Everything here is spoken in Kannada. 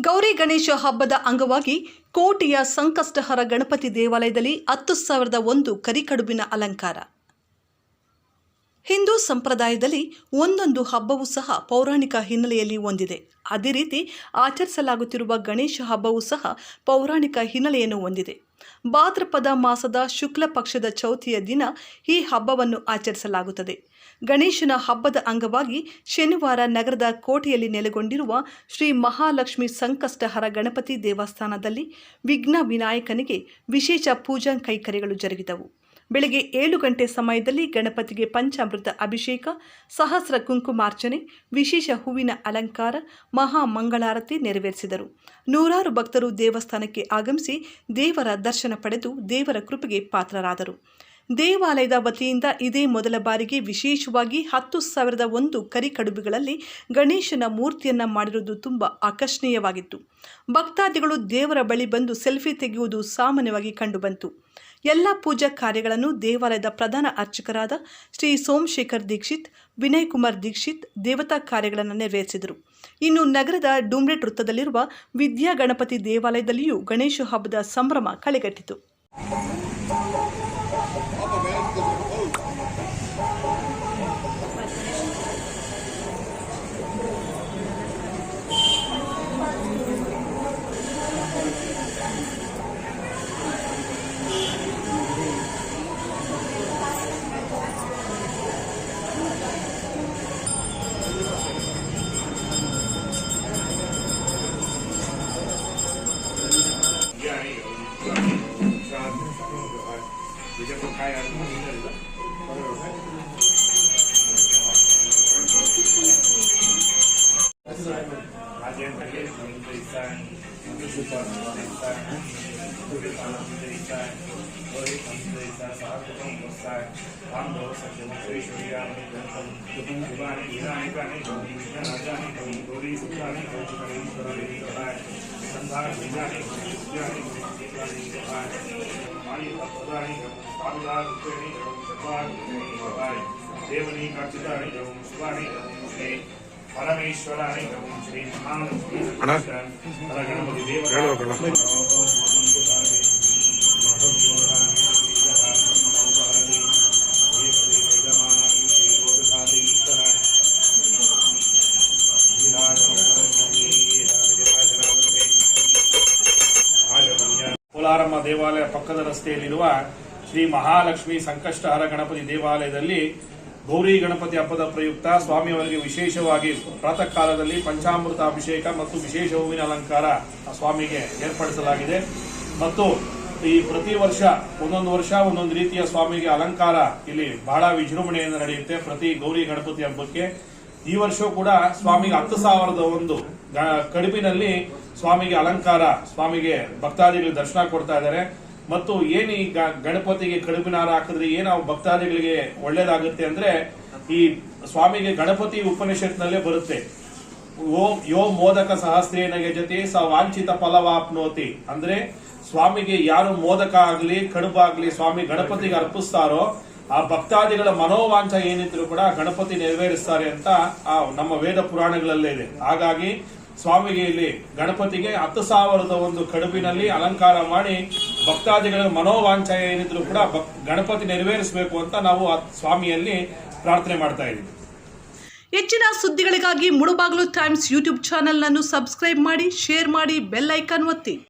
ಗೌರಿ ಗಣೇಶ ಹಬ್ಬದ ಅಂಗವಾಗಿ ಕೋಟೆಯ ಸಂಕಷ್ಟಹರ ಗಣಪತಿ ದೇವಾಲಯದಲ್ಲಿ ಹತ್ತು ಸಾವಿರದ ಒಂದು ಕರಿಕಡುಬಿನ ಅಲಂಕಾರ. ಹಿಂದೂ ಸಂಪ್ರದಾಯದಲ್ಲಿ ಒಂದೊಂದು ಹಬ್ಬವೂ ಸಹ ಪೌರಾಣಿಕ ಹಿನ್ನೆಲೆಯಲ್ಲಿ ಹೊಂದಿದೆ ಅದೇ ರೀತಿ ಆಚರಿಸಲಾಗುತ್ತಿರುವ ಗಣೇಶ ಹಬ್ಬವೂ ಸಹ ಪೌರಾಣಿಕ ಹಿನ್ನೆಲೆಯನ್ನು ಹೊಂದಿದೆ. ಭಾದ್ರಪದ ಮಾಸದ ಶುಕ್ಲ ಪಕ್ಷದ ಚೌತಿಯ ದಿನ ಈ ಹಬ್ಬವನ್ನು ಆಚರಿಸಲಾಗುತ್ತದೆ. ಗಣೇಶನ ಹಬ್ಬದ ಅಂಗವಾಗಿ ಶನಿವಾರ ನಗರದ ಕೋಟೆಯಲ್ಲಿ ನೆಲೆಗೊಂಡಿರುವ ಶ್ರೀ ಮಹಾಲಕ್ಷ್ಮಿ ಸಂಕಷ್ಟಹರ ಗಣಪತಿ ದೇವಸ್ಥಾನದಲ್ಲಿ ವಿಘ್ನ ವಿನಾಯಕನಿಗೆ ವಿಶೇಷ ಪೂಜಾ ಕೈಕರ್ಯಗಳು ಜರುಗಿದವು. ಬೆಳಗ್ಗೆ ಏಳು ಗಂಟೆ ಸಮಯದಲ್ಲಿ ಗಣಪತಿಗೆ ಪಂಚಾಮೃತ ಅಭಿಷೇಕ, ಸಹಸ್ರ ಕುಂಕುಮಾರ್ಚನೆ, ವಿಶೇಷ ಹೂವಿನ ಅಲಂಕಾರ, ಮಹಾ ಮಂಗಳಾರತಿ ನೆರವೇರಿಸಿದರು. ನೂರಾರು ಭಕ್ತರು ದೇವಸ್ಥಾನಕ್ಕೆ ಆಗಮಿಸಿ ದೇವರ ದರ್ಶನ ಪಡೆದು ದೇವರ ಕೃಪೆಗೆ ಪಾತ್ರರಾದರು. ದೇವಾಲಯದ ವತಿಯಿಂದ ಇದೇ ಮೊದಲ ಬಾರಿಗೆ ವಿಶೇಷವಾಗಿ ಹತ್ತು ಸಾವಿರದ ಒಂದು ಕರಿಕಡುಬುಗಳಲ್ಲಿ ಗಣೇಶನ ಮೂರ್ತಿಯನ್ನು ಮಾಡಿರುವುದು ತುಂಬ ಆಕರ್ಷಣೀಯವಾಗಿತ್ತು. ಭಕ್ತಾದಿಗಳು ದೇವರ ಬಳಿ ಬಂದು ಸೆಲ್ಫಿ ತೆಗೆಯುವುದು ಸಾಮಾನ್ಯವಾಗಿ ಕಂಡುಬಂತು. ಎಲ್ಲ ಪೂಜಾ ಕಾರ್ಯಗಳನ್ನು ದೇವಾಲಯದ ಪ್ರಧಾನ ಅರ್ಚಕರಾದ ಶ್ರೀ ಸೋಮಶೇಖರ್ ದೀಕ್ಷಿತ್, ವಿನಯ್ ಕುಮಾರ್ ದೀಕ್ಷಿತ್ ದೇವತಾ ಕಾರ್ಯಗಳನ್ನು ನೆರವೇರಿಸಿದರು. ಇನ್ನು ನಗರದ ಡೂಮ್ರೆಟ್ ವೃತ್ತದಲ್ಲಿರುವ ವಿದ್ಯಾ ಗಣಪತಿ ದೇವಾಲಯದಲ್ಲಿಯೂ ಗಣೇಶ ಹಬ್ಬದ ಸಂಭ್ರಮ ಕಳೆಗಟ್ಟಿತು. 直接不开啊，不停的。से पढ़ना रहता है उनके खाना की तरीका है और एक हम तरीका साहब को हम गुस्सा है हम बहुत सकते हैं कोई शुक्रिया नहीं कर सकते तुम जुबा नहीं हीरा नहीं का नहीं कभी कृष्ण राजा नहीं कभी गोरी सुखा नहीं कभी कभी करा नहीं कहा है संसार भेजा नहीं कभी पूजा नहीं कभी देखा नहीं कहा है हमारी पता नहीं कभी काबुला रुपये नहीं कभी जवाब नहीं कहा है देव नहीं का चिता नहीं कभी सुबह नहीं कभी ಓಂ ಶ್ರೀ ಗಣಪತಿ ಕೋಲಾರಮ್ಮ ದೇವಾಲಯ ಪಕ್ಕದ ರಸ್ತೆಯಲ್ಲಿರುವ ಶ್ರೀ ಮಹಾಲಕ್ಷ್ಮಿ ಸಂಕಷ್ಟಹರ ಗಣಪತಿ ದೇವಾಲಯದಲ್ಲಿ ಗೌರಿ ಗಣಪತಿ ಹಬ್ಬದ ಪ್ರಯುಕ್ತ ಸ್ವಾಮಿಯವರಿಗೆ ವಿಶೇಷವಾಗಿ ಪ್ರಾತಃ ಕಾಲದಲ್ಲಿ ಪಂಚಾಮೃತ ಅಭಿಷೇಕ ಮತ್ತು ವಿಶೇಷ ಹೂವಿನ ಅಲಂಕಾರ ಸ್ವಾಮಿಗೆ ಏರ್ಪಡಿಸಲಾಗಿದೆ. ಮತ್ತು ಈ ಪ್ರತಿ ವರ್ಷ, ಒಂದೊಂದು ವರ್ಷ ಒಂದೊಂದು ರೀತಿಯ ಸ್ವಾಮಿಗೆ ಅಲಂಕಾರ ಇಲ್ಲಿ ಬಹಳ ವಿಜೃಂಭಣೆಯಿಂದ ನಡೆಯುತ್ತೆ ಪ್ರತಿ ಗೌರಿ ಗಣಪತಿ ಹಬ್ಬಕ್ಕೆ. ಈ ವರ್ಷ ಕೂಡ ಸ್ವಾಮಿಗೆ ಹತ್ತು ಸಾವಿರದ ಒಂದು ಕಡುಬಿನಲ್ಲಿ ಸ್ವಾಮಿಗೆ ಅಲಂಕಾರ, ಸ್ವಾಮಿಗೆ ಭಕ್ತಾದಿಗಳು ದರ್ಶನ ಕೊಡ್ತಾ ಇದ್ದಾರೆ. ಮತ್ತು ಏನು ಈ ಗಣಪತಿಗೆ ಕಡುಬಿನಾರ ಹಾಕಿದ್ರೆ ಏನು ಭಕ್ತಾದಿಗಳಿಗೆ ಒಳ್ಳೇದಾಗುತ್ತೆ ಅಂದ್ರೆ ಈ ಸ್ವಾಮಿಗೆ ಗಣಪತಿ ಉಪನಿಷತ್ನಲ್ಲೇ ಬರುತ್ತೆ. ಓಂ, ಯೋ ಮೋದಕ ಸಹಸ್ರೇನ ಯಜತಿ ಸ ವಾಂಛಿತ ಫಲವಾಪ್ನೋತಿ. ಅಂದ್ರೆ ಸ್ವಾಮಿಗೆ ಯಾರು ಮೋದಕ ಆಗ್ಲಿ ಕಡುಬಾಗ್ಲಿ ಸ್ವಾಮಿ ಗಣಪತಿಗೆ ಅರ್ಪಿಸ್ತಾರೋ, ಆ ಭಕ್ತಾದಿಗಳ ಮನೋವಾಂಛ ಏನಿದ್ರು ಕೂಡ ಗಣಪತಿ ನೆರವೇರಿಸ್ತಾರೆ ಅಂತ ಆ ನಮ್ಮ ವೇದ ಪುರಾಣಗಳಲ್ಲೇ ಇದೆ. ಹಾಗಾಗಿ ಸ್ವಾಮಿಗೆ ಇಲ್ಲಿ ಗಣಪತಿಗೆ ಹತ್ತು ಸಾವಿರದ ಒಂದು ಕಡುಬಿನಲ್ಲಿ ಅಲಂಕಾರ ಮಾಡಿ ಭಕ್ತಾದಿಗಳ ಮನೋವಾಂಛ ಏನಿದ್ರು ಕೂಡ ಗಣಪತಿ ನೆರವೇರಿಸಬೇಕು ಅಂತ ನಾವು ಆ ಸ್ವಾಮಿಯಲ್ಲಿ ಪ್ರಾರ್ಥನೆ ಮಾಡ್ತಾ ಇದ್ದೀವಿ. ಹೆಚ್ಚಿನ ಸುದ್ದಿಗಳಿಗಾಗಿ ಮುಳುಬಾಗಿಲು ಟೈಮ್ಸ್ ಯೂಟ್ಯೂಬ್ ಚಾನೆಲ್ನನ್ನು ಸಬ್ಸ್ಕ್ರೈಬ್ ಮಾಡಿ, ಶೇರ್ ಮಾಡಿ, ಬೆಲ್ ಐಕಾನ್ ಒತ್ತಿ.